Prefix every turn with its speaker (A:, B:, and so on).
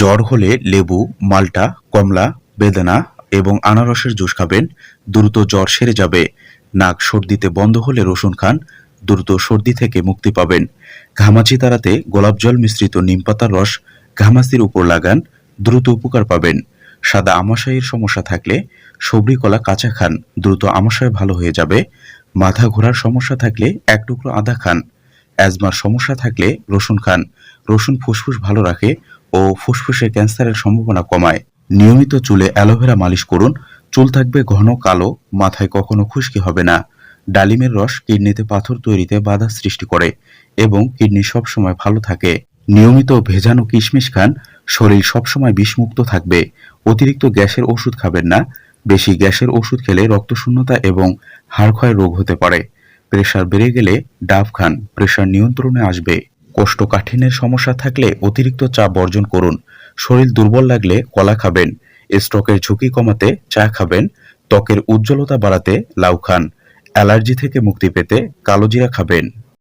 A: জ্বর হলে লেবু, মাল্টা, কমলা, বেদানা এবং আনারসের জুস খাবেন। দ্রুত জ্বর সেরে যাবে। নাক সর্দিতে বন্ধ হলে রসুন খান। দ্রুত সর্দি থেকে মুক্তি পাবেন। ঘামাচি তাড়াতে গোলাপ জল মিশ্রিত নিমপাতার রস ঘামাচির উপর লাগান। দ্রুত উপকার পাবেন। সাদা আমাশয়ের সমস্যা থাকলে সবরি কলা কাঁচা খান। দ্রুত আমাশয় ভালো হয়ে যাবে। মাথা ঘোরার সমস্যা থাকলে এক টুকরো আদা খান। অ্যাজমার সমস্যা থাকলে রসুন খান। রসুন ফুসফুস ভালো রাখে। ও ফুসফুসে ক্যান্সারের সম্ভাবনা কমায়। নিয়মিত চুলে অ্যালোভেরা মালিশ করুন। চুল থাকবে ঘন, কালো, মাথায় কখনো খুশকি হবে না। ডালিমের রস কিডনিতে পাথর তৈরিতে বাধা সৃষ্টি করে এবং কিডনি সবসময় ভালো থাকে। নিয়মিত ভেজানো কিশমিশ খান। শরীর সবসময় বিষমুক্ত থাকবে। অতিরিক্ত গ্যাসের ওষুধ খাবেন না। বেশি গ্যাসের ওষুধ খেলে রক্তশূন্যতা এবং হাড় ক্ষয় রোগ হতে পারে। প্রেশার বেড়ে গেলে ডাব খান। প্রেশার নিয়ন্ত্রণে আসবে। কোষ্ঠকাঠিন্যের সমস্যা থাকলে অতিরিক্ত চা বর্জন করুন। শরীর দুর্বল লাগলে কলা খাবেন। স্ট্রোকের ঝুঁকি কমাতে চা খাবেন। ত্বকের উজ্জ্বলতা বাড়াতে লাউ খান। অ্যালার্জি থেকে মুক্তি পেতে কালোজিরা খাবেন।